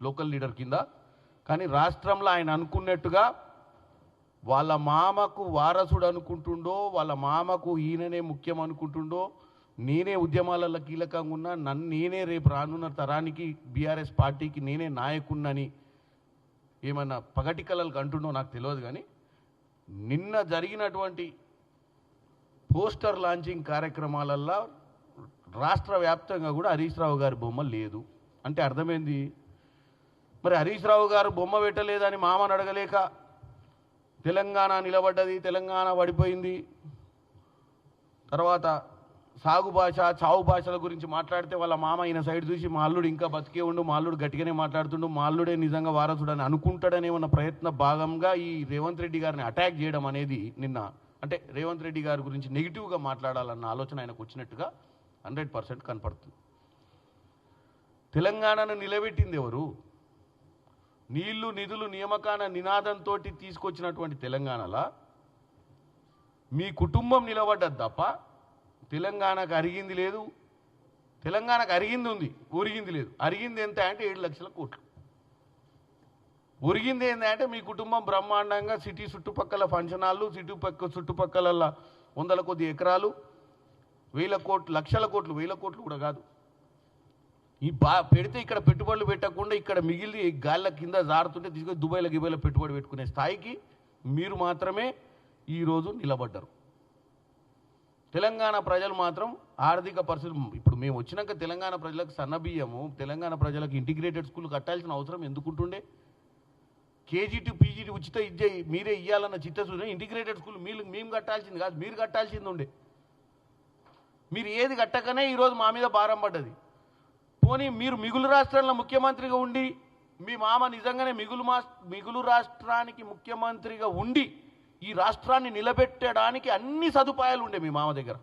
Local leader కింద. కానీ రాష్ట్రంలో ఆయన అనుకున్నట్టుగా వాళ్ళ మామకు వారసుడు అనుకుంటుండో వాళ్ళ మామకు ఈయననే ముఖ్యం అనుకుంటుండో నేనే ఉద్యమాలలో కీలకంగా ఉన్నా నన్ను నేనే రేపు రానున్న తరానికి బీఆర్ఎస్ పార్టీకి నేనే నాయకున్నని ఏమన్నా పగటి కళలకు అంటుండో నాకు తెలియదు కానీ నిన్న జరిగినటువంటి పోస్టర్ లాంచింగ్ కార్యక్రమాలల్లో రాష్ట్ర వ్యాప్తంగా కూడా హరీష్ రావు గారి బొమ్మ లేదు. అంటే అర్థమైంది? మరి హరీష్ రావు గారు బొమ్మ పెట్టలేదని మామను అడగలేక తెలంగాణ నిలబడ్డది తెలంగాణ పడిపోయింది. తర్వాత సాగు భాష చావు భాషల గురించి మాట్లాడితే వాళ్ళ మామ ఈయన సైడ్ చూసి మా అల్లుడు ఇంకా బతికే ఉండు మా అల్లుడు గట్టిగానే మాట్లాడుతుండు మా అల్లుడే నిజంగా వారసుడని అనుకుంటాడనే ఉన్న ప్రయత్న భాగంగా ఈ రేవంత్ రెడ్డి గారిని అటాక్ చేయడం అనేది నిన్న అంటే రేవంత్ రెడ్డి గారి గురించి నెగిటివ్గా మాట్లాడాలన్న ఆలోచన ఆయనకు వచ్చినట్టుగా హండ్రెడ్ పర్సెంట్ కనపడుతుంది. తెలంగాణను నిలబెట్టింది ఎవరు? నీళ్ళు నిధులు నియామకాన నినాదంతో తీసుకొచ్చినటువంటి తెలంగాణలో మీ కుటుంబం నిలబడ్డది తప్ప తెలంగాణకు అరిగింది లేదు. తెలంగాణకు అరిగింది ఉంది ఒరిగింది లేదు. అరిగింది ఎంత అంటే ఏడు లక్షల కోట్లు. ఒరిగింది ఏంటంటే మీ కుటుంబం బ్రహ్మాండంగా సిటీ చుట్టుపక్కల ఫంక్షన్ హాళ్ళు సిటీ పక్క చుట్టుపక్కల వందల కొద్ది ఎకరాలు వేల కోట్లు లక్షల కోట్లు వేల కోట్లు కూడా కాదు. ఈ బా పెడితే ఇక్కడ పెట్టుబడులు పెట్టకుండా ఇక్కడ మిగిలి గాళ్ళ కింద జారుతుంటే తీసుకొని దుబాయ్లో గిబాయ్లో పెట్టుబడి పెట్టుకునే స్థాయికి మీరు మాత్రమే ఈరోజు నిలబడ్డారు. తెలంగాణ ప్రజలు మాత్రం ఆర్థిక పరిస్థితులు ఇప్పుడు మేము వచ్చినాక తెలంగాణ ప్రజలకు సన్నబియ్యము తెలంగాణ ప్రజలకు ఇంటిగ్రేటెడ్ స్కూల్ కట్టాల్సిన అవసరం ఎందుకుంటుండే? కేజీ టు పీజీ ఉచిత ఇచ్చే మీరే ఇవ్వాలన్న చిత్తశుద్ధి ఇంటిగ్రేటెడ్ స్కూల్ మీరు మేము కట్టాల్సింది కాదు మీరు కట్టాల్సింది ఉండే. మీరు ఏది కట్టకనే ఈరోజు మా మీద భారం పడ్డది. పోనీ మీరు మిగులు రాష్ట్రంలో ముఖ్యమంత్రిగా ఉండి మీ మామ నిజంగానే మిగులు మా మిగులు రాష్ట్రానికి ముఖ్యమంత్రిగా ఉండి ఈ రాష్ట్రాన్ని నిలబెట్టడానికి అన్ని సదుపాయాలు ఉండే మీ మామ దగ్గర.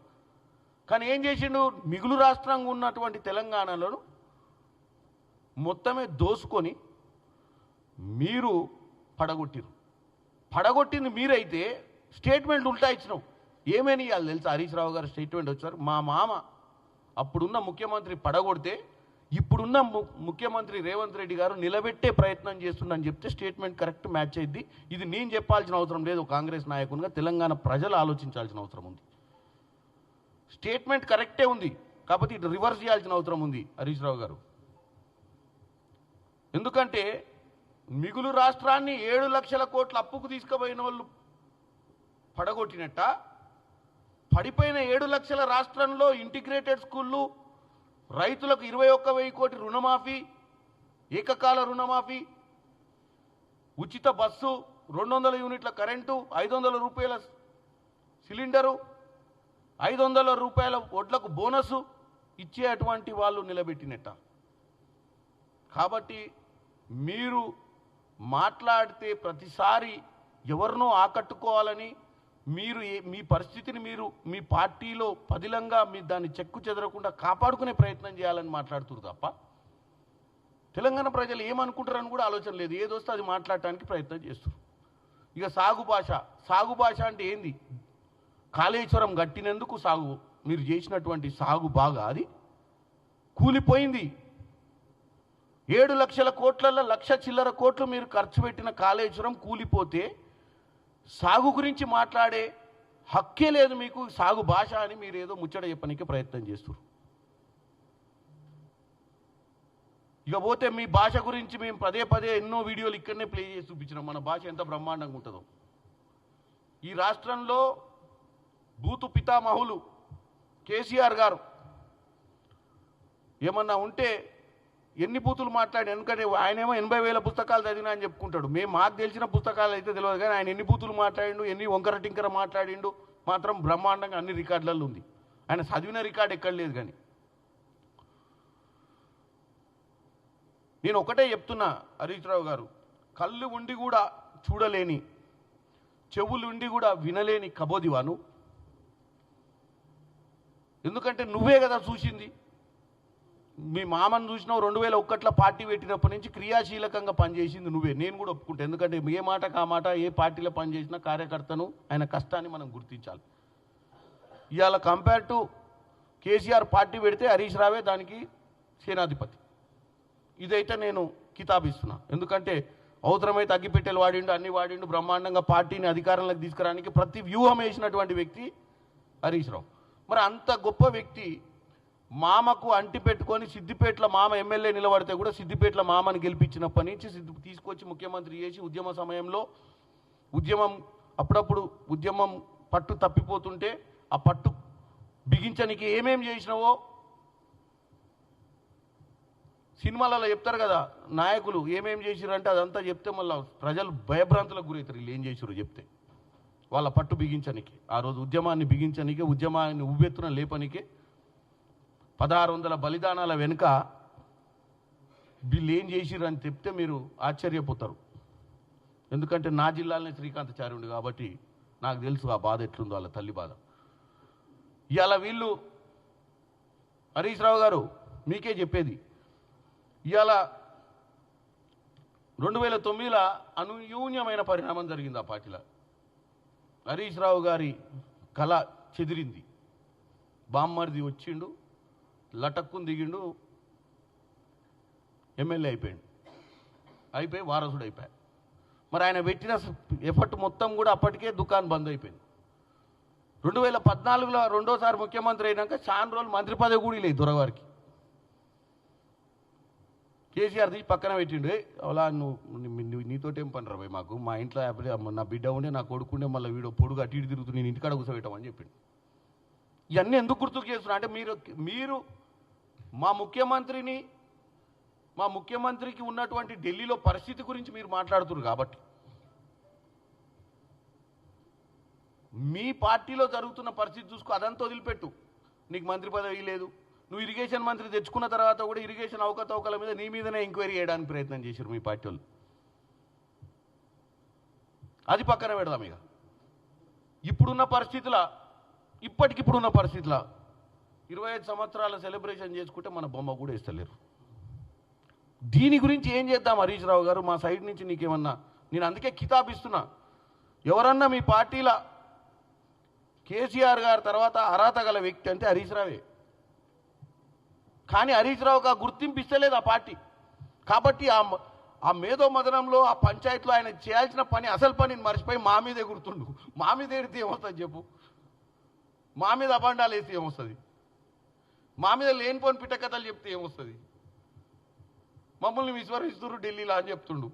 కానీ ఏం చేసిండు? మిగులు రాష్ట్రంగా ఉన్నటువంటి తెలంగాణలో మొత్తమే దోసుకొని మీరు పడగొట్టిరు. పడగొట్టింది మీరైతే స్టేట్మెంట్ ఉల్టా ఇచ్చినావు. ఏమని ఇవ్వాలి తెలుసా? హరీష్ రావు గారు స్టేట్మెంట్ వచ్చారు మా మామ అప్పుడున్న ముఖ్యమంత్రి పడగొడితే ఇప్పుడున్న ము- ముఖ్యమంత్రి రేవంత్ రెడ్డి గారు నిలబెట్టే ప్రయత్నం చేస్తుండని చెప్తే స్టేట్మెంట్ కరెక్ట్ మ్యాచ్ అయింది ఇది నేను చెప్పాల్సిన అవసరం లేదు కాంగ్రెస్ నాయకునిగా. తెలంగాణ ప్రజలు ఆలోచించాల్సిన అవసరం ఉంది. స్టేట్మెంట్ కరెక్టే ఉంది కాకపోతే ఇటు రివర్స్ చేయాల్సిన అవసరం ఉంది హరీష్ రావు గారు. ఎందుకంటే మిగులు రాష్ట్రాన్ని ఏడు లక్షల కోట్ల అప్పుకు తీసుకుపోయిన వాళ్ళు పడగొట్టినట్ట? పడిపోయిన ఏడు లక్షల రాష్ట్రంలో ఇంటిగ్రేటెడ్ స్కూళ్ళు రైతులకు ఇరవై ఒక్క వెయ్యి కోటి రుణమాఫీ ఏకకాల రుణమాఫీ ఉచిత బస్సు రెండు వందల యూనిట్ల కరెంటు ఐదు వందల రూపాయల సిలిండరు ఐదు వందల రూపాయల వడ్లకు బోనసు ఇచ్చేటువంటి వాళ్ళు నిలబెట్టినట్ట. కాబట్టి మీరు మాట్లాడితే ప్రతిసారి ఎవరినో ఆకట్టుకోవాలని మీరు మీ పరిస్థితిని మీరు మీ పార్టీలో పదిలంగా మీ దాన్ని చెక్కు చెదరకుండా కాపాడుకునే ప్రయత్నం చేయాలని మాట్లాడుతురు తప్ప తెలంగాణ ప్రజలు ఏమనుకుంటారని కూడా ఆలోచన లేదు. ఏదొస్తే అది మాట్లాడటానికి ప్రయత్నం చేస్తారు. ఇక సాగు భాష సాగు భాష అంటే ఏంది? కాళేశ్వరం కట్టినందుకు సాగు మీరు చేసినటువంటి సాగు బాగా అది కూలిపోయింది. ఏడు లక్షల కోట్లలో లక్ష చిల్లర కోట్లు మీరు ఖర్చు పెట్టిన కాళేశ్వరం కూలిపోతే సాగు గురించి మాట్లాడే హక్కే లేదు మీకు సాగు భాష అని మీరు ఏదో ముచ్చట చెప్పడానికి ప్రయత్నం చేస్తారు ఇకపోతే మీ భాష గురించి మేము పదే పదే ఎన్నో వీడియోలు ఇక్కడనే ప్లే చేసి చూపించినాం. మన భాష ఎంత బ్రహ్మాండంగా ఉంటుందో. ఈ రాష్ట్రంలో బూతు పితామహులు కేసీఆర్ గారు ఏమన్నా ఉంటే ఎన్ని బూతులు మాట్లాడి ఎందుకంటే ఆయనేమో ఎనభై వేల పుస్తకాలు చదివినా అని చెప్పుకుంటాడు. మేము మాకు తెలిసిన పుస్తకాలు అయితే తెలియదు కానీ ఆయన ఎన్ని బూతులు మాట్లాడిండు ఎన్ని వంకర టింకర మాట్లాడిండు మాత్రం బ్రహ్మాండంగా అన్ని రికార్డులలో ఉంది. ఆయన చదివిన రికార్డు ఎక్కడ లేదు కానీ. నేను ఒకటే చెప్తున్నా హరీష్ రావు గారు కళ్ళు ఉండి కూడా చూడలేని చెవులు ఉండి కూడా వినలేని కబోదివాను. ఎందుకంటే నువ్వే కదా చూసింది. మీ మామను చూసినావు రెండు వేల ఒక్కట్లో పార్టీ పెట్టినప్పటి నుంచి క్రియాశీలకంగా పనిచేసింది నువ్వే. నేను కూడా ఒప్పుకుంటా. ఎందుకంటే ఏ మాట కా మాట ఏ పార్టీలో పనిచేసినా కార్యకర్తను ఆయన కష్టాన్ని మనం గుర్తించాలి. ఇవాళ కంపేర్ టు కేసీఆర్ పార్టీ పెడితే హరీష్ రావే దానికి సేనాధిపతి. ఇదైతే నేను కితాబిస్తున్నా. ఎందుకంటే అవసరమైతే అగ్గిపెట్టెలు వాడిండు అన్ని వాడిండు బ్రహ్మాండంగా పార్టీని అధికారంలోకి తీసుకురానికి ప్రతి వ్యూహం వేసినటువంటి వ్యక్తి హరీష్ రావు. మరి అంత గొప్ప వ్యక్తి మామకు అంటి పెట్టుకొని సిద్దిపేటలో మామ ఎమ్మెల్యే నిలబడితే కూడా సిద్దిపేటలో మామని గెలిపించినప్పటి నుంచి సిద్ధి తీసుకొచ్చి ముఖ్యమంత్రి చేసి ఉద్యమ సమయంలో ఉద్యమం అప్పుడప్పుడు ఉద్యమం పట్టు తప్పిపోతుంటే ఆ పట్టు బిగించనికి ఏమేం చేసినావో సినిమాలలో చెప్తారు కదా నాయకులు ఏమేం చేసిరంటే అదంతా చెప్తే మళ్ళీ ప్రజలు భయభ్రాంతులకు గురవుతారు. వీళ్ళు ఏం చేసిరు చెప్తే. వాళ్ళ పట్టు బిగించనికి ఆ రోజు ఉద్యమాన్ని బిగించనికే ఉద్యమాన్ని ఉవ్వెత్తున లేపనికే పదహారు వందల బలిదానాల వెనుక వీళ్ళు ఏం చేసిరని అని చెప్తే మీరు ఆశ్చర్యపోతారు. ఎందుకంటే నా జిల్లాలోనే శ్రీకాంతచార్యుడు కాబట్టి నాకు తెలుసు ఆ బాధ ఎట్లుందో వాళ్ళ తల్లి బాధ. ఇవాళ వీళ్ళు హరీష్ రావు గారు మీకే చెప్పేది ఇవాళ రెండు వేల తొమ్మిదిలో అనుయూన్యమైన పరిణామం జరిగింది ఆ పార్టీలో. హరీష్ రావు గారి కళ చెదిరింది. బామ్మర్ది వచ్చిండు లటక్కుని దిగిండు. ఎమ్మెల్యే అయిపోయిండు. అయిపోయి వారసుడు అయిపోయాడు మరి ఆయన పెట్టిన ఎఫర్ట్ మొత్తం కూడా అప్పటికే దుకాణం బంద్ అయిపోయింది. రెండు వేల పద్నాలుగులో రెండోసారి ముఖ్యమంత్రి అయినాక చాలా రోజులు మంత్రి పదవి కూడా లేదు దొరగారికి కేసీఆర్ తీసి పక్కన పెట్టిండు. అలా నువ్వు నీతోటేం పని రాబోయ్ మాకు? మా ఇంట్లో నా బిడ్డ ఉండే నా కొడుకుండే మళ్ళీ వీడు పొడుగు అటు ఇటు తిరుగుతూ నేను ఇంటికాడ కూర్చోబెట్టామని చెప్పిండు. ఇవన్నీ ఎందుకు గుర్తుకు చేస్తున్నా? అంటే మీరు మీరు మా ముఖ్యమంత్రిని మా ముఖ్యమంత్రికి ఉన్నటువంటి ఢిల్లీలో పరిస్థితి గురించి మీరు మాట్లాడుతున్నారు కాబట్టి. మీ పార్టీలో జరుగుతున్న పరిస్థితి చూసుకో అదంతా వదిలిపెట్టు. నీకు మంత్రి పదవి లేదు. నువ్వు ఇరిగేషన్ మంత్రి తెచ్చుకున్న తర్వాత కూడా ఇరిగేషన్ అవకతవకల మీద నీ మీదనే ఎంక్వైరీ చేయడానికి ప్రయత్నం చేశారు మీ పార్టీ వాళ్ళు. అది పక్కన పెడదాం ఇక. ఇప్పుడున్న పరిస్థితుల ఇప్పటికిప్పుడున్న పరిస్థితుల ఇరవై ఐదు సంవత్సరాల సెలబ్రేషన్ చేసుకుంటే మన బొమ్మ కూడా ఇస్తలేరు దీని గురించి ఏం చేద్దాం హరీష్ రావు గారు? మా సైడ్ నుంచి నీకేమన్నా? నేను అందుకే కితాబ్ ఇస్తున్నా. ఎవరన్నా మీ పార్టీల కేసీఆర్ గారి తర్వాత అర్హత గల వ్యక్తి అంటే హరీష్ రావే. కానీ హరీష్ రావుకి ఆ గుర్తింపు ఇస్తలేదు ఆ పార్టీ. కాబట్టి ఆ ఆ మేధో మదనంలో ఆ పంచాయతీలో ఆయన చేయాల్సిన పని అసలు పనిని మర్చిపోయి మా మీద గుర్తుండు. మా మీద ఎడితే ఏమొస్తుంది చెప్పు? మా మీద అబండాలు వేస్తే ఏమొస్తుంది? మా మీద లేనిపోని పిట్ట కథలు చెప్తే ఏమొస్తుంది? మమ్మల్ని విస్మరిస్తున్నారు ఢిల్లీలో అని చెప్తుండు.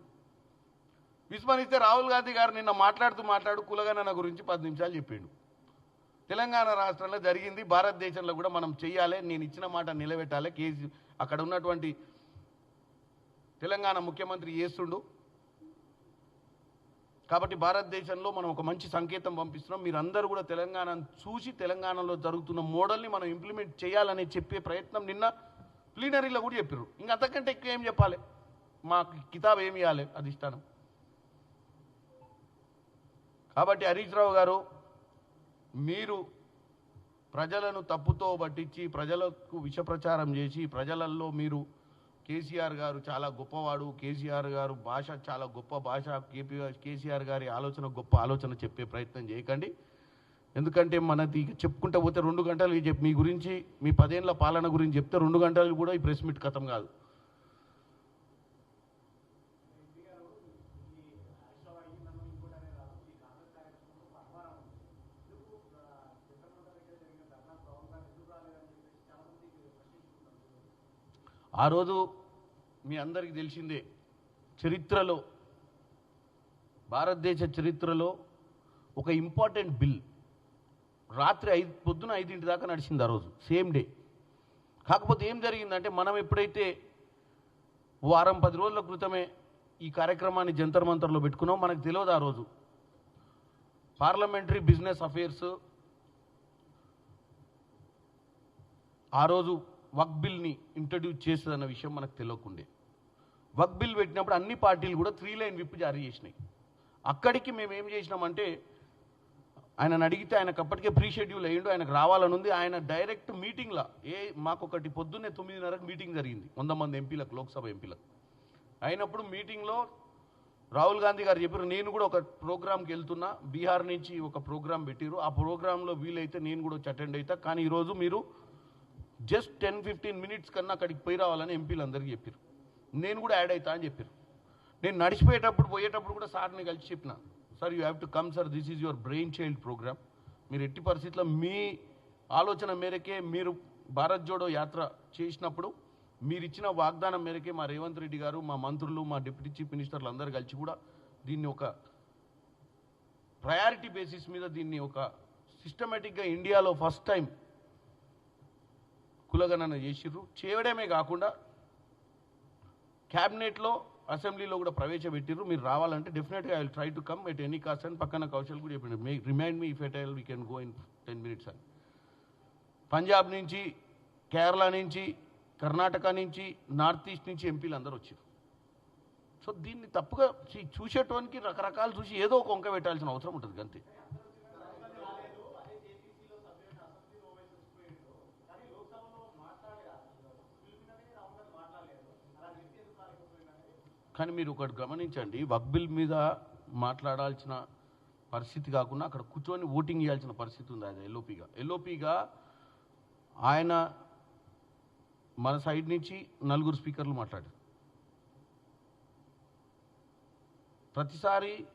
విస్మరిస్తే రాహుల్ గాంధీ గారు నిన్న మాట్లాడుతూ మాట్లాడు కులగణన గురించి పది నిమిషాలు చెప్పిండు. తెలంగాణ రాష్ట్రంలో జరిగింది భారతదేశంలో కూడా మనం చెయ్యాలి నేను ఇచ్చిన మాట నిలబెట్టాలి కేసీ అక్కడ ఉన్నటువంటి తెలంగాణ ముఖ్యమంత్రి చేస్తుండు. కాబట్టి భారతదేశంలో మనం ఒక మంచి సంకేతం పంపిస్తున్నాం. మీరందరూ కూడా తెలంగాణను చూసి తెలంగాణలో జరుగుతున్న మోడల్ని మనం ఇంప్లిమెంట్ చేయాలని చెప్పే ప్రయత్నం నిన్న ప్లీనరీలో కూడా చెప్పారు ఇంకా అంతకంటే ఎక్కువ ఏం చెప్పాలి? మాకు కితాబ్ ఏమి ఇవ్వాలి అధిష్టానం. కాబట్టి హరీష్ రావు గారు మీరు ప్రజలను తప్పుతో పట్టించి ప్రజలకు విష ప్రచారం చేసి ప్రజలలో మీరు కేసీఆర్ గారు చాలా గొప్పవాడు కేసీఆర్ గారు భాష చాలా గొప్ప భాష కేపీ కేసీఆర్ గారి ఆలోచన గొప్ప ఆలోచన చెప్పే ప్రయత్నం చేయకండి. ఎందుకంటే మనది చెప్పుకుంటా చెప్పుకుంటూ పోతే రెండు గంటలు మీ గురించి మీ పదేళ్ళ పాలన గురించి చెప్తే రెండు గంటలు కూడా ఈ ప్రెస్ మీట్ కథం కాదు. ఆ రోజు మీ అందరికీ తెలిసిందే చరిత్రలో భారతదేశ చరిత్రలో ఒక ఇంపార్టెంట్ బిల్ రాత్రి ఐదు పొద్దున ఐదింటి దాకా నడిచింది ఆ రోజు సేమ్ డే. కాకపోతే ఏం జరిగిందంటే మనం ఎప్పుడైతే వారం పది రోజుల క్రితమే ఈ కార్యక్రమాన్ని జంతర్ మంతర్లో పెట్టుకున్నాం మనకు తెలియదు ఆ రోజు. పార్లమెంటరీ బిజినెస్ అఫేర్స్ ఆ రోజు వక్ బిల్ని ఇంట్రడ్యూస్ చేస్తుందన్న విషయం మనకు తెలియకుండే. వక్ బిల్ పెట్టినప్పుడు అన్ని పార్టీలు కూడా త్రీ లైన్ విప్ జారీ చేసినాయి. అక్కడికి మేము ఏం చేసినామంటే ఆయనను అడిగితే ఆయనకు అప్పటికే ప్రీ షెడ్యూల్ అయ్యిండు ఆయనకు రావాలని ఉంది. ఆయన డైరెక్ట్ మీటింగ్లో ఏ మాకు ఒకటి పొద్దున్నే తొమ్మిదిన్నరకు మీటింగ్ జరిగింది. వంద మంది ఎంపీలకు లోక్సభ ఎంపీలకు. అయినప్పుడు మీటింగ్లో రాహుల్ గాంధీ గారు చెప్పారు నేను కూడా ఒక ప్రోగ్రామ్కి వెళ్తున్నా. బీహార్ నుంచి ఒక ప్రోగ్రామ్ పెట్టిరు ఆ ప్రోగ్రాంలో వీలైతే నేను కూడా వచ్చి అటెండ్ అవుతా కానీ ఈరోజు మీరు జస్ట్ టెన్ ఫిఫ్టీన్ మినిట్స్ కన్నా అక్కడికి పోయి రావాలని ఎంపీలు అందరికీ చెప్పారు నేను కూడా యాడ్ అవుతా అని చెప్పారు నేను నడిచిపోయేటప్పుడు పోయేటప్పుడు కూడా సార్ని కలిసి చెప్పిన sir you have to come sir this is your brainchild programme మీరు ఎట్టి పరిస్థితుల్లో మీ ఆలోచన మేరకే మీరు భారత్ జోడో యాత్ర చేసినప్పుడు మీరు ఇచ్చిన వాగ్దానం మేరకే మా రేవంత్ రెడ్డి గారు మా మంత్రులు మా డిప్యూటీ చీఫ్ మినిస్టర్లు అందరూ కలిసి కూడా దీన్ని ఒక ప్రయారిటీ బేసిస్ మీద దీన్ని ఒక సిస్టమేటిక్గా ఇండియాలో ఫస్ట్ టైం కులగణన చేసిర్రు. చేయడమే కాకుండా క్యాబినెట్లో అసెంబ్లీలో కూడా ప్రవేశపెట్టిర్రు. మీరు రావాలంటే డెఫినెట్గా I will try to come at any cost అని పక్కన కౌశల్ కూడా చెప్పిండు may remind me if at all we can go in ten minutes అని పంజాబ్ నుంచి కేరళ నుంచి కర్ణాటక నుంచి నార్త్ ఈస్ట్ నుంచి ఎంపీలు అందరూ వచ్చారు సో దీన్ని తప్పుగా చూసేటోనికి రకరకాలు చూసి ఏదో ఒక పెట్టాల్సిన అవసరం ఉంటుంది అంతే. కానీ మీరు ఒకటి గమనించండి వక్బిల్ మీద మాట్లాడాల్సిన పరిస్థితి కాకుండా అక్కడ కూర్చొని ఓటింగ్ చేయాల్సిన పరిస్థితి ఉంది ఆయన ఎల్ఓపిగా. ఎల్ఓపిగా ఆయన మన సైడ్ నుంచి నలుగురు స్పీకర్లు మాట్లాడారు. ప్రతిసారి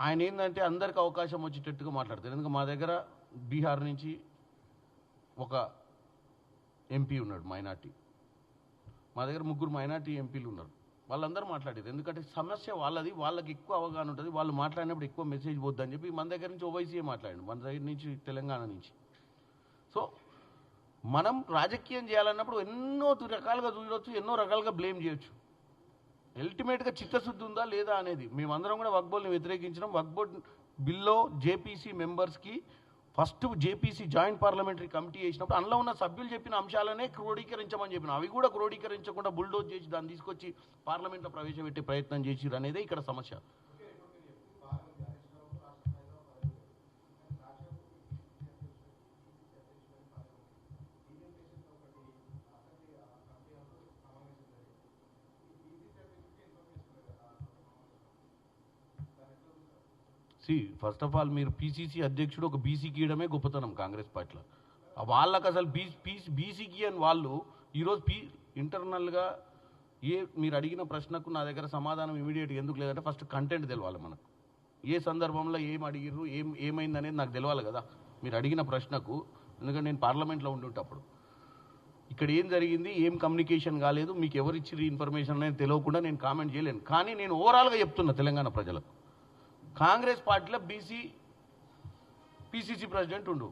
ఆయన ఏంటంటే అందరికి అవకాశం వచ్చేటట్టుగా మాట్లాడతారు. ఎందుకంటే మా దగ్గర బీహార్ నుంచి ఒక ఎంపీ ఉన్నాడు మైనార్టీ. మా దగ్గర ముగ్గురు మైనార్టీ ఎంపీలు ఉన్నారు. వాళ్ళందరూ మాట్లాడేది. ఎందుకంటే సమస్య వాళ్ళది వాళ్ళకి ఎక్కువ అవగాహన ఉంటుంది. వాళ్ళు మాట్లాడినప్పుడు ఎక్కువ మెసేజ్ పోద్దని చెప్పి మన దగ్గర నుంచి ఓవైసీఏ మాట్లాడండి. మన దగ్గర నుంచి తెలంగాణ నుంచి. సో మనం రాజకీయం చేయాలన్నప్పుడు ఎన్నో రకాలుగా చూడవచ్చు ఎన్నో రకాలుగా బ్లేమ్ చేయొచ్చు. అల్టిమేట్గా చిత్తశుద్ధి ఉందా లేదా అనేది. మేమందరం కూడా వక్బోల్ని వ్యతిరేకించడం వక్బోర్డ్ బిల్లో జేపీసీ మెంబర్స్కి first JPC joint parliamentary committee చేసినప్పుడు అందులో ఉన్న సభ్యులు చెప్పిన అంశాలనే క్రోడీకరించమని చెప్పిన అవి కూడా క్రోడీకరించకుండా బుల్డోజ్ చేసి దాన్ని తీసుకొచ్చి పార్లమెంట్లో ప్రవేశపెట్టే ప్రయత్నం చేసిరు అనేదే ఇక్కడ సమస్య. సి ఫస్ట్ ఆఫ్ ఆల్ మీరు పీసీసీ అధ్యక్షుడు ఒక బీసీకి ఇవ్వడమే గొప్పతనం కాంగ్రెస్ పార్టీలో. వాళ్ళకి అసలు బీ పీస్ బీసీకి అని వాళ్ళు ఈరోజు పీ ఇంటర్నల్గా ఏ మీరు అడిగిన ప్రశ్నకు నా దగ్గర సమాధానం ఇమీడియట్గా ఎందుకు లేదంటే ఫస్ట్ కంటెంట్ తెలవాలి మనకు. ఏ సందర్భంలో ఏం అడిగిర్రు ఏం ఏమైంది అనేది నాకు తెలవాలి కదా. మీరు అడిగిన ప్రశ్నకు ఎందుకంటే నేను పార్లమెంట్లో ఉండుంటప్పుడు. ఇక్కడ ఏం జరిగింది ఏం కమ్యూనికేషన్ కాలేదు మీకు ఎవరు ఇన్ఫర్మేషన్ అనేది తెలియకుండా నేను కామెంట్ చేయలేను. కానీ నేను ఓవరాల్గా చెప్తున్నా తెలంగాణ ప్రజలకు. కాంగ్రెస్ పార్టీలో బీసీ పిసిసి ప్రెసిడెంట్ ఉండు.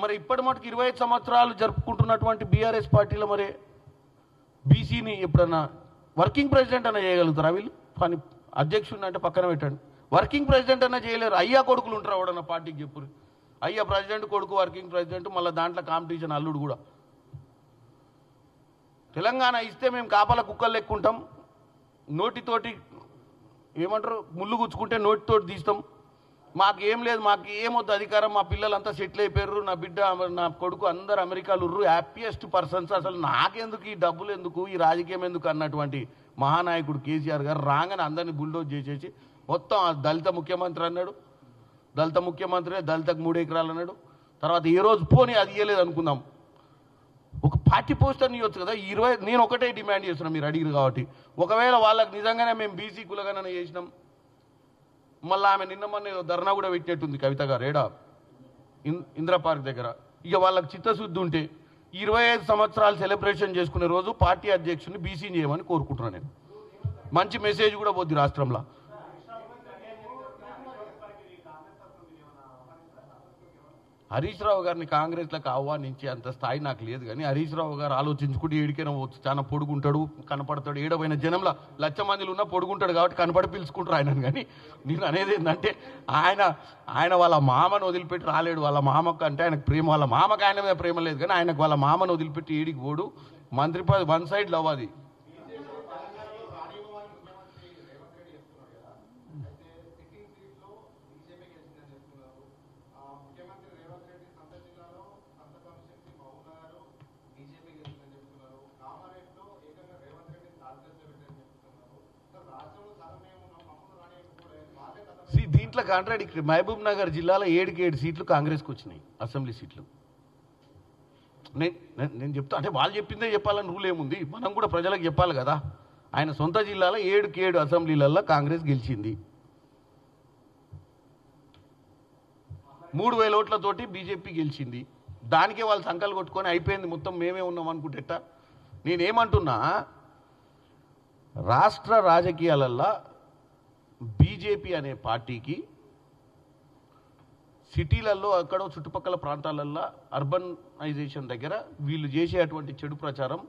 మరి ఇప్పటి మటుకు ఇరవై ఐదు సంవత్సరాలు జరుపుకుంటున్నటువంటి బీఆర్ఎస్ పార్టీలో మరి బీసీని ఎప్పుడన్నా వర్కింగ్ ప్రెసిడెంట్ అన్న చేయగలుగుతారా వీళ్ళు? కానీ అధ్యక్షుడిని అంటే పక్కన పెట్టండి. వర్కింగ్ ప్రెసిడెంట్ అన్నా చేయలేరు. అయ్యా కొడుకులు ఉంటారు ఎవడన్నా పార్టీకి చెప్పురు. అయ్యా ప్రెసిడెంట్ కొడుకు వర్కింగ్ ప్రెసిడెంట్ మళ్ళీ దాంట్లో కాంపిటీషన్ అల్లుడు కూడా. తెలంగాణ ఇస్తే మేము కాపల కుక్కలు లెక్కుంటాం. నోటితోటి ఏమంటారు ముళ్ళు గుచ్చుకుంటే నోటితోటి తీస్తాం. మాకు ఏం లేదు మాకు ఏమొద్దు అధికారం మా పిల్లలంతా సెటిల్ అయిపోయారు. నా బిడ్డ నా కొడుకు అందరు అమెరికాలు ఉర్రు హ్యాపీయెస్ట్ పర్సన్స్ అసలు. నాకెందుకు ఈ డబ్బులు ఎందుకు ఈ రాజకీయం ఎందుకు అన్నటువంటి మహానాయకుడు కేసీఆర్ గారు రాగానే అందరినీ బుల్డోజ్ చేసేసి మొత్తం ఆ దళిత ముఖ్యమంత్రి అన్నాడు. దళిత ముఖ్యమంత్రి దళితకు మూడు ఎకరాలు అన్నాడు. తర్వాత ఏ రోజు పోనీ అది ఇయ్యలేదు అనుకుందాం. పార్టీ పోస్టర్ ఇవ్వచ్చు కదా ఇరవై నేను ఒకటే డిమాండ్ చేస్తున్నాను మీరు అడిగిరు కాబట్టి. ఒకవేళ వాళ్ళకి నిజంగానే మేము బీసీ కులగణన చేసినాం మళ్ళీ ఆమె నిన్న మొన్న ధర్నా కూడా పెట్టినట్టుంది కవిత గారు ఏడా? ఇంద్రపార్క్ ఇందిరా పార్క్ దగ్గర. ఇక వాళ్ళకి చిత్తశుద్ధి ఉంటే ఇరవై ఐదు సంవత్సరాలు సెలబ్రేషన్ చేసుకునే రోజు పార్టీ అధ్యక్షుడిని బీసీని చేయమని కోరుకుంటున్నాను నేను. మంచి మెసేజ్ కూడా పోద్ది రాష్ట్రంలో. హరీష్ రావు గారిని కాంగ్రెస్లకు ఆహ్వానించే అంత స్థాయి నాకు లేదు కానీ హరీష్ రావు గారు ఆలోచించుకుంటే ఏడికైనా పోవచ్చు. చాలా పొడుగుంటాడు కనపడతాడు. ఏడవైన జనంలో లక్ష మందిలో ఉన్నా పొడుగుంటాడు కాబట్టి కనపడి పిలుచుకుంటారు ఆయనను కానీ నేను అనేది ఏంటంటే ఆయన ఆయన వాళ్ళ మామను వదిలిపెట్టి రాలేడు. వాళ్ళ మామకు అంటే ఆయనకు ప్రేమ వాళ్ళ మామకు ఆయన మీద ప్రేమ లేదు కానీ ఆయనకు వాళ్ళ మామను వదిలిపెట్టి ఏడికి పోడు. మంత్రి పదవి వన్ సైడ్ లవ్ అది. సీట్ల కాంట్రాడిక్టరీ మహబూబ్ నగర్ జిల్లాలో ఏడుకి ఏడు సీట్లు కాంగ్రెస్కి వచ్చినాయి అసెంబ్లీ సీట్లు. నేను నేను- నేను చెప్తా అంటే వాళ్ళు చెప్పిందే చెప్పాలని రూల్ ఏముంది? మనం కూడా ప్రజలకు చెప్పాలి కదా. ఆయన సొంత జిల్లాలో ఏడుకి ఏడు అసెంబ్లీలలో కాంగ్రెస్ గెలిచింది. మూడు వేల ఓట్లతోటి బీజేపీ గెలిచింది. దానికే వాళ్ళు సంకలు కొట్టుకొని అయిపోయింది మొత్తం మేమే ఉన్నాం అనుకుంటేట నేనేమంటున్నా రాష్ట్ర రాజకీయాలల్లో బీజేపీ అనే పార్టీకి సిటీలలో అక్కడ చుట్టుపక్కల ప్రాంతాలల్లో అర్బనైజేషన్ దగ్గర వీళ్ళు చేసేటువంటి చెడు ప్రచారం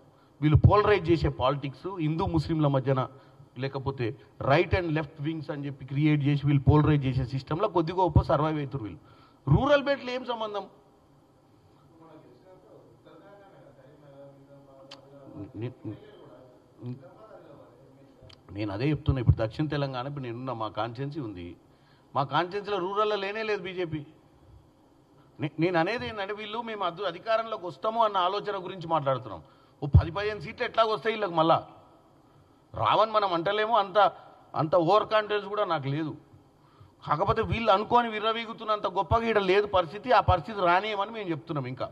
వీళ్ళు పోలరైజ్ చేసే పాలిటిక్స్ హిందూ ముస్లింల మధ్యన లేకపోతే రైట్ అండ్ లెఫ్ట్ వింగ్స్ అని చెప్పి క్రియేట్ చేసి వీళ్ళు పోలరైజ్ చేసే సిస్టంలో కొద్దిగా గొప్ప సర్వైవ్ అవుతారు వీళ్ళు. రూరల్ బెల్ట్లో ఏం సంబంధం? నేను అదే చెప్తున్నా ఇప్పుడు దక్షిణ తెలంగాణ ఇప్పుడు నేనున్న మా కాన్స్టిట్యున్సీ ఉంది. మా కాన్స్టిట్యున్సీలో రూరల్లో లేనే లేదు బీజేపీ. నే- నేను అనేది ఏంటంటే వీళ్ళు మేము అదు అధికారంలోకి వస్తాము అన్న ఆలోచన గురించి మాట్లాడుతున్నాం. ఓ పది పదిహేను సీట్లు ఎట్లా వస్తాయి వీళ్ళకి మళ్ళా. రావని మనం అంటలేము అంత అంత ఓవర్ కాన్ఫిడెన్స్ కూడా నాకు లేదు. కాకపోతే వీళ్ళు అనుకోని విర్రవీగుతున్నంత గొప్పగా ఇక్కడ లేదు పరిస్థితి ఆ పరిస్థితి రానియమని మేము చెప్తున్నాం ఇంకా.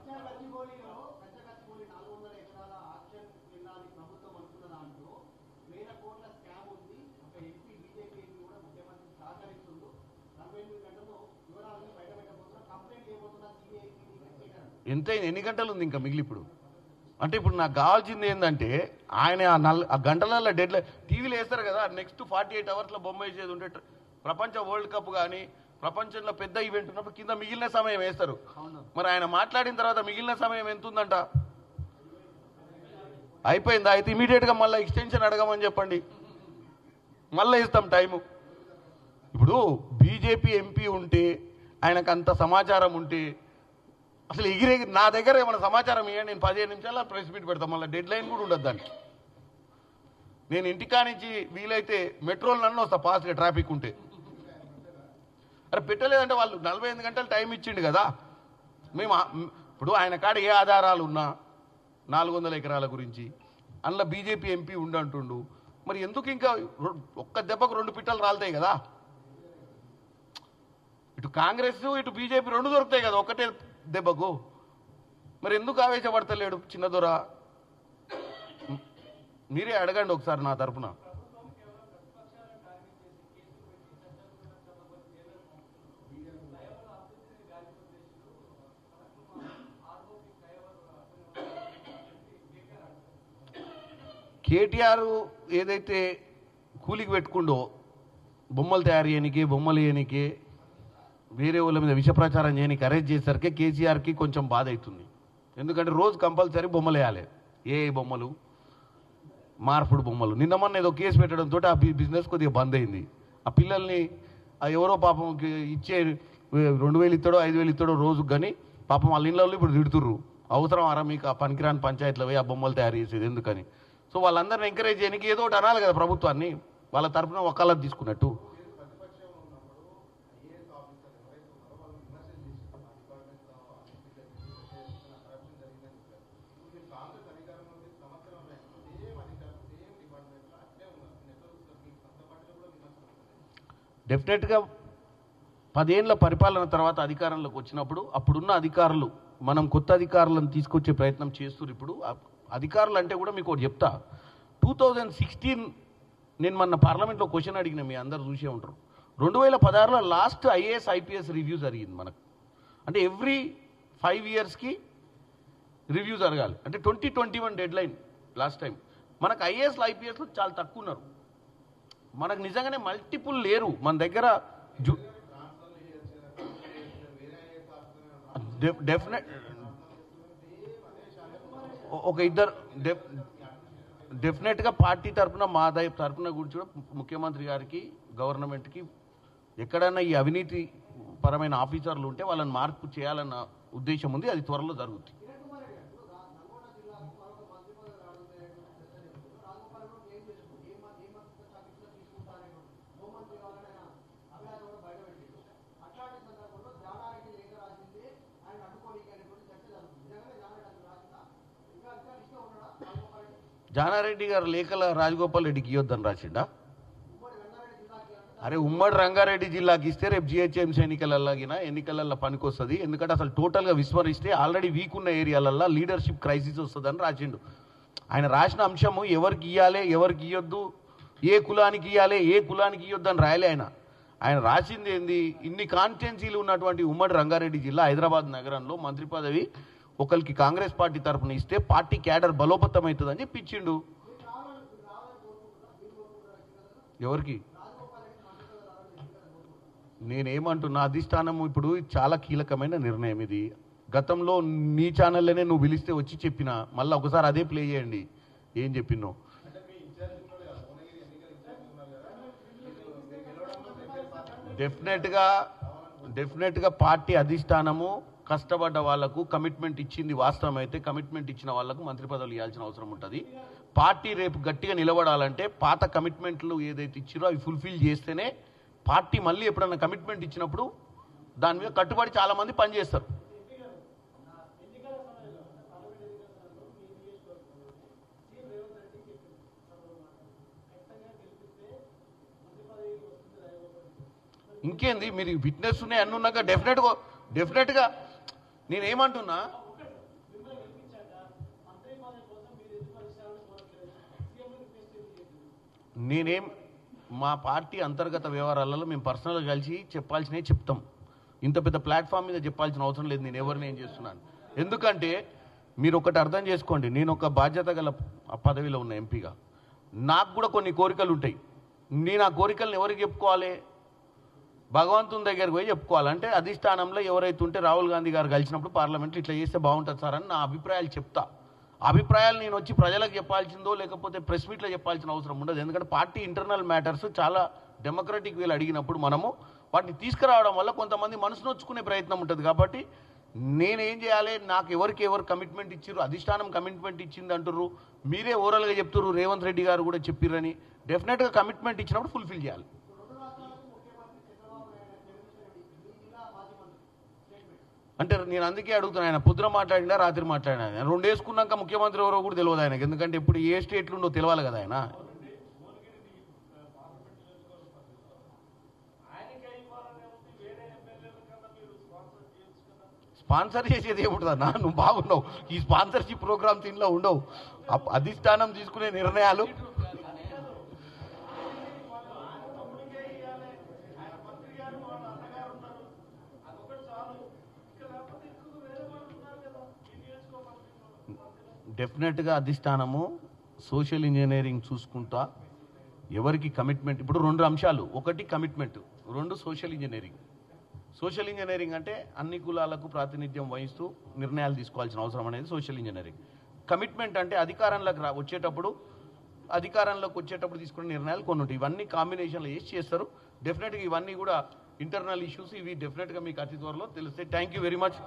ఎంత ఎన్ని గంటలు ఉంది ఇంకా మిగిలి ఇప్పుడు అంటే ఇప్పుడు నాకు కావాల్సింది ఏంటంటే ఆయన ఆ నల్ ఆ గంటలలో డెడ్ టీవీలో వేస్తారు కదా నెక్స్ట్ ఫార్టీ ఎయిట్ అవర్స్లో బొమ్మ వేసేది ఉంటే ప్రపంచ వరల్డ్ కప్ కానీ ప్రపంచంలో పెద్ద ఈవెంట్ ఉన్నప్పుడు కింద మిగిలిన సమయం వేస్తారు. మరి ఆయన మాట్లాడిన తర్వాత మిగిలిన సమయం ఎంత ఉందంట అయిపోయిందా? అయితే ఇమీడియట్గా మళ్ళీ ఎక్స్టెన్షన్ అడగమని చెప్పండి. మళ్ళీ ఇస్తాం టైము. ఇప్పుడు బీజేపీ ఎంపీ ఉంటే ఆయనకు అంత సమాచారం ఉంటే అసలు ఎగిరి నా దగ్గర ఏమైనా సమాచారం ఇవ్వండి నేను పదిహేను నిమిషాల ప్రెస్ మీట్ పెడతాం. మళ్ళీ డెడ్ లైన్ కూడా ఉండదు దానికి. నేను ఇంటికా నుంచి వీలైతే మెట్రోలు నన్ను వస్తా ఫాస్ట్గా ట్రాఫిక్ ఉంటే. అరే పెట్టలేదంటే వాళ్ళు నలభై ఎనిమిది గంటలు టైం ఇచ్చిండు కదా. మేము ఇప్పుడు ఆయన కాడ ఏ ఆధారాలు ఉన్నా నాలుగు వందల ఎకరాల గురించి అందులో బీజేపీ ఎంపీ ఉండంటుండు మరి ఎందుకు ఇంకా ఒక్క దెబ్బకు రెండు పిట్టలు రాలుతాయి కదా? ఇటు కాంగ్రెస్ ఇటు బీజేపీ రెండు దొరుకుతాయి కదా ఒకటే దెబ్బకు మరి ఎందుకు ఆవేశపడతలేడు చిన్న దొర? మీరే అడగండి ఒకసారి నా తరపున. కేటీఆర్ ఏదైతే కూలికి పెట్టుకుండో బొమ్మలు తయారు చేయనికి బొమ్మలు చేయనికి వేరే వాళ్ళ మీద విష ప్రచారం చేయడానికి అరెస్ట్ చేసరికి కేసీఆర్కి కొంచెం బాధ అవుతుంది. ఎందుకంటే రోజు కంపల్సరీ బొమ్మలు వేయాలి. ఏ బొమ్మలు? మార్పుడు బొమ్మలు. నిన్న మొన్న ఏదో కేసు పెట్టడంతో ఆ బిజినెస్ కొద్దిగా బంద్ అయింది. ఆ పిల్లల్ని ఎవరో పాపం ఇచ్చే రెండు వేలు ఇస్తాడో ఐదు వేలు ఇస్తాడో రోజు కానీ పాపం వాళ్ళ ఇళ్ళలో ఇప్పుడు తిడుతుర్రు. అవసరం అరా మీకు ఆ పనికిరాని పంచాయతీలో పోయి ఆ బొమ్మలు తయారు చేసేది ఎందుకని? సో వాళ్ళందరిని ఎంకరేజ్ చేయడానికి ఏదో ఒకటి అనాలి కదా ప్రభుత్వాన్ని. వాళ్ళ తరపున వకాలత్ తీసుకున్నట్టు. డెఫినెట్గా పదేళ్ళ పరిపాలన తర్వాత అధికారంలోకి వచ్చినప్పుడు అప్పుడున్న అధికారులు మనం కొత్త అధికారులను తీసుకొచ్చే ప్రయత్నం చేస్తున్నారు ఇప్పుడు. అధికారులు అంటే కూడా మీకు ఒకటి చెప్తా. టూ థౌజండ్ సిక్స్టీన్ నేను మొన్న పార్లమెంట్లో క్వశ్చన్ అడిగిన మీ అందరు చూసే ఉంటారు. రెండు వేల పదహారులో లాస్ట్ ఐఏఎస్ ఐపీఎస్ రివ్యూ జరిగింది మనకు. అంటే ఎవ్రీ ఫైవ్ ఇయర్స్కి రివ్యూ జరగాలి. అంటే twenty twenty one deadline last time మనకు ఐఏఎస్లు ఐపీఎస్లు చాలా తక్కువ ఉన్నారు. మనకు నిజంగానే మల్టిపుల్ లేరు. మన దగ్గర జు డెఫినెట్ ఒక ఇద్దరు డెఫినెట్గా పార్టీ తరఫున మా తరఫున గురించి కూడా ముఖ్యమంత్రి గారికి గవర్నమెంట్కి ఎక్కడైనా ఈ అవినీతి పరమైన ఆఫీసర్లు ఉంటే వాళ్ళని మార్పు చేయాలన్న ఉద్దేశం ఉంది. అది త్వరలో జరుగుతుంది జానారెడ్డి గారు లేఖల రాజగోపాల్ రెడ్డికి ఇవ్వద్దని రాసిండా? అరే ఉమ్మడి రంగారెడ్డి జిల్లాకి ఇస్తే రేపు జిహెచ్ఎంసీ ఎన్నికలలాగిన ఎన్నికలలో పనికొస్తుంది. ఎందుకంటే అసలు టోటల్గా విస్మరిస్తే ఆల్రెడీ వీక్ ఉన్న ఏరియాలల్లో లీడర్షిప్ క్రైసిస్ వస్తుందని రాసిండు. ఆయన రాసిన అంశము ఎవరికి ఇవ్వాలి ఎవరికి ఇవ్వద్దు ఏ కులానికి ఇవ్వాలి ఏ కులానికి ఇవ్వద్దు అని రాయలే ఆయన. ఆయన రాసింది ఏంది ఇన్ని కాన్స్టిట్యున్సీలు ఉన్నటువంటి ఉమ్మడి రంగారెడ్డి జిల్లా హైదరాబాద్ నగరంలో మంత్రి పదవి ఒకరికి కాంగ్రెస్ పార్టీ తరఫున ఇస్తే పార్టీ క్యాడర్ బలోపతం అవుతుందని చెప్పి ఇచ్చిండు ఎవరికి? నేనేమంటున్నా అధిష్టానం ఇప్పుడు చాలా కీలకమైన నిర్ణయం ఇది. గతంలో నీ ఛానల్లోనే నువ్వు పిలిస్తే వచ్చి చెప్పిన మళ్ళీ ఒకసారి అదే ప్లే చేయండి. ఏం చెప్పినో? డెఫినెట్గా డెఫినెట్గా పార్టీ అధిష్టానము కష్టపడ్డ వాళ్ళకు కమిట్మెంట్ ఇచ్చింది వాస్తవం అయితే కమిట్మెంట్ ఇచ్చిన వాళ్ళకు మంత్రి పదవులు ఇవ్వాల్సిన అవసరం ఉంటుంది. పార్టీ రేపు గట్టిగా నిలబడాలంటే పాత కమిట్మెంట్లు ఏదైతే ఇచ్చారో అవి ఫుల్ఫిల్ చేస్తేనే పార్టీ మళ్ళీ ఎప్పుడన్నా కమిట్మెంట్ ఇచ్చినప్పుడు దాని మీద కట్టుబడి చాలామంది పనిచేస్తారు. ఇంకేంది? మీరు ఫిట్నెస్ ఉన్నాయి అన్నున్నాక డెఫినెట్గా డెఫినెట్గా నేనేమంటున్నా? నేనేం మా పార్టీ అంతర్గత వ్యవహారాలలో మేము పర్సనల్గా కలిసి చెప్పాల్సినవి చెప్తాం. ఇంత పెద్ద ప్లాట్ఫామ్ మీద చెప్పాల్సిన అవసరం లేదు నేను ఎవరిని ఏం చేస్తున్నాను. ఎందుకంటే మీరు ఒకటి అర్థం చేసుకోండి నేను ఒక బాధ్యత గల పదవిలో ఉన్న ఎంపీగా. నాకు కూడా కొన్ని కోరికలు ఉంటాయి నేను ఆ కోరికలను ఎవరికి చెప్పుకోవాలి? భగవంతుని దగ్గరికి పోయి చెప్పుకోవాలంటే అధిష్టానంలో ఎవరైతే ఉంటే రాహుల్ గాంధీ గారు కలిసినప్పుడు పార్లమెంట్లో ఇట్లా చేస్తే బాగుంటుంది సార్ అని నా అభిప్రాయాలు చెప్తా. అభిప్రాయాలు నేను వచ్చి ప్రజలకు చెప్పాల్సిందో లేకపోతే ప్రెస్ మీట్లో చెప్పాల్సిన అవసరం ఉండదు. ఎందుకంటే పార్టీ ఇంటర్నల్ మ్యాటర్స్ చాలా డెమోక్రటిక్ వేలు అడిగినప్పుడు మనము వాటిని తీసుకురావడం వల్ల కొంతమంది మనసు నొచ్చుకునే ప్రయత్నం ఉంటుంది. కాబట్టి నేనేం చేయాలి? నాకు ఎవరికి ఎవరు కమిట్మెంట్ ఇచ్చిర్రు? అధిష్టానం కమిట్మెంట్ ఇచ్చింది అంటుర్రు? మీరే ఓవరాల్గా చెప్తుర్రు. రేవంత్ రెడ్డి గారు కూడా చెప్పిర్రని. డెఫినెట్గా కమిట్మెంట్ ఇచ్చినప్పుడు ఫుల్ఫిల్ చేయాలి. అంటే నేను అందుకే అడుగుతాను ఆయన పొద్దున మాట్లాడినా రాత్రి మాట్లాడినా. ఆయన రెండు వేసుకున్నాక ముఖ్యమంత్రి ఎవరో కూడా తెలియదు ఆయనకి. ఎందుకంటే ఇప్పుడు ఏ స్టేట్లు ఉండో తెలియాలి కదా ఆయన. స్పాన్సర్ చేసేది ఏముంటుందన్నా నువ్వు బాగున్నావు. ఈ స్పాన్సర్షిప్ ప్రోగ్రామ్స్ ఇంట్లో ఉండవు. అధిష్టానం తీసుకునే నిర్ణయాలు డెఫినెట్గా అధిష్టానము సోషల్ ఇంజనీరింగ్ చూసుకుంటా ఎవరికి కమిట్మెంట్ ఇప్పుడు రెండు అంశాలు. ఒకటి కమిట్మెంట్ రెండు సోషల్ ఇంజనీరింగ్. సోషల్ ఇంజనీరింగ్ అంటే అన్ని కులాలకు ప్రాతినిధ్యం వహిస్తూ నిర్ణయాలు తీసుకోవాల్సిన అవసరం అనేది సోషల్ ఇంజనీరింగ్. కమిట్మెంట్ అంటే అధికారంలోకి రా వచ్చేటప్పుడు అధికారంలోకి వచ్చేటప్పుడు తీసుకునే నిర్ణయాలు కొన్ని ఉంటాయి. ఇవన్నీ కాంబినేషన్లో వేసి చేస్తారు. డెఫినెట్గా ఇవన్నీ కూడా ఇంటర్నల్ ఇష్యూస్ ఇవి డెఫినెట్గా మీకు అతి త్వరలో తెలుస్తాయి. Thank you very much